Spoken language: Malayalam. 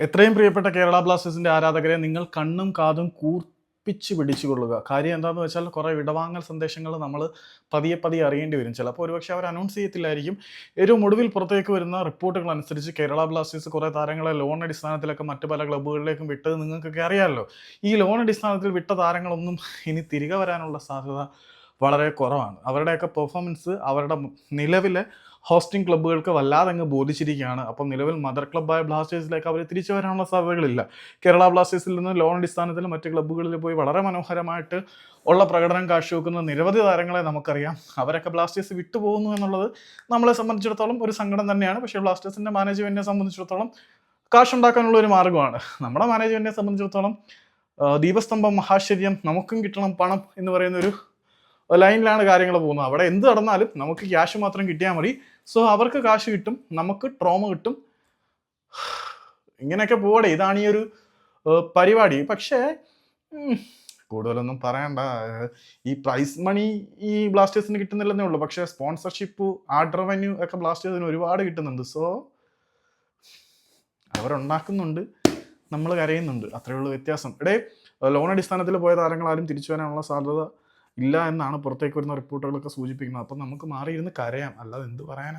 എത്രയും പ്രിയപ്പെട്ട കേരള ബ്ലാസ്റ്റേഴ്സിന്റെ ആരാധകരെ നിങ്ങൾ കണ്ണും കാതും കൂർപ്പിച്ച് പിടിച്ചുകൊള്ളുക. കാര്യം എന്താണെന്ന് വെച്ചാൽ കുറേ വിടവാങ്ങൽ സന്ദേശങ്ങൾ നമ്മൾ പതിയെ പതിയെ അറിയേണ്ടി വരും. ചിലപ്പോൾ ഒരുപക്ഷെ അവർ അനൗൺസ് ചെയ്യത്തില്ലായിരിക്കും. ഏറ്റവും ഒടുവിൽ പുറത്തേക്ക് വരുന്ന റിപ്പോർട്ടുകൾ അനുസരിച്ച് കേരള ബ്ലാസ്റ്റേഴ്സ് കുറേ താരങ്ങളെ ലോൺ അടിസ്ഥാനത്തിലൊക്കെ മറ്റു പല ക്ലബ്ബുകളിലേക്കും വിട്ടത് നിങ്ങൾക്കൊക്കെ അറിയാമല്ലോ. ഈ ലോൺ അടിസ്ഥാനത്തിൽ വിട്ട താരങ്ങളൊന്നും ഇനി തിരികെ വരാനുള്ള സാധ്യത വളരെ കുറവാണ്. അവരുടെയൊക്കെ പെർഫോമൻസ് അവരുടെ നിലവിലെ ഹോസ്റ്റിംഗ് ക്ലബ്ബുകൾക്ക് വല്ലാതെ അങ്ങ് ബോധിച്ചിരിക്കുകയാണ്. അപ്പം നിലവിൽ മദർ ക്ലബ്ബായ ബ്ലാസ്റ്റേഴ്സിലേക്ക് അവർ തിരിച്ചു വരാനുള്ള സാധ്യതകളില്ല. കേരള ബ്ലാസ്റ്റേഴ്സിൽ നിന്ന് ലോൺ അടിസ്ഥാനത്തിൽ മറ്റ് ക്ലബ്ബുകളിൽ പോയി വളരെ മനോഹരമായിട്ട് ഉള്ള പ്രകടനം കാഴ്ചവെക്കുന്ന നിരവധി താരങ്ങളെ നമുക്കറിയാം. അവരൊക്കെ ബ്ലാസ്റ്റേഴ്സ് വിട്ടുപോകുന്നു എന്നുള്ളത് നമ്മളെ സംബന്ധിച്ചിടത്തോളം ഒരു സങ്കടം തന്നെയാണ്. പക്ഷേ ബ്ലാസ്റ്റേഴ്സിന്റെ മാനേജ്മെന്റിനെ സംബന്ധിച്ചിടത്തോളം കാശുണ്ടാക്കാനുള്ള ഒരു മാർഗമാണ്. നമ്മുടെ മാനേജ്മെന്റിനെ സംബന്ധിച്ചിടത്തോളം ദീപസ്തംഭം മഹാശ്ചര്യം നമുക്കും കിട്ടണം പണം എന്ന് പറയുന്ന ഒരു ലൈനിലാണ് കാര്യങ്ങൾ പോകുന്നത്. അവിടെ എന്ത് നടന്നാലും നമുക്ക് ക്യാഷ് മാത്രം കിട്ടിയാൽ മതി. സോ അവർക്ക് കാശ് കിട്ടും നമുക്ക് ട്രോമ കിട്ടും. ഇങ്ങനെയൊക്കെ പോകടെ ഇതാണ് ഈ ഒരു പരിപാടി. പക്ഷേ കൂടുതലൊന്നും പറയണ്ട. ഈ പ്രൈസ് മണി ഈ ബ്ലാസ്റ്റേഴ്സിന് കിട്ടുന്നില്ലെന്നേ ഉള്ളൂ. പക്ഷേ സ്പോൺസർഷിപ്പ് ആഡ് റവന്യൂ ഒക്കെ ബ്ലാസ്റ്റേഴ്സിന് ഒരുപാട് കിട്ടുന്നുണ്ട്. സോ അവരുണ്ടാക്കുന്നുണ്ട്. നമ്മൾ കരയുന്നുണ്ട്. അത്രയുള്ള വ്യത്യാസം. ഇടേ ലോൺ അടിസ്ഥാനത്തിൽ പോയ താരങ്ങളാരും തിരിച്ചു വരാനുള്ള സാധ്യത ഇല്ല എന്നാണ് പുറത്തേക്ക് വരുന്ന റിപ്പോർട്ടുകളൊക്കെ സൂചിപ്പിക്കുന്നത്. അപ്പം നമുക്ക് മാറിയിരുന്ന് കരയാം. അല്ലാതെ എന്ത് പറയാനാ?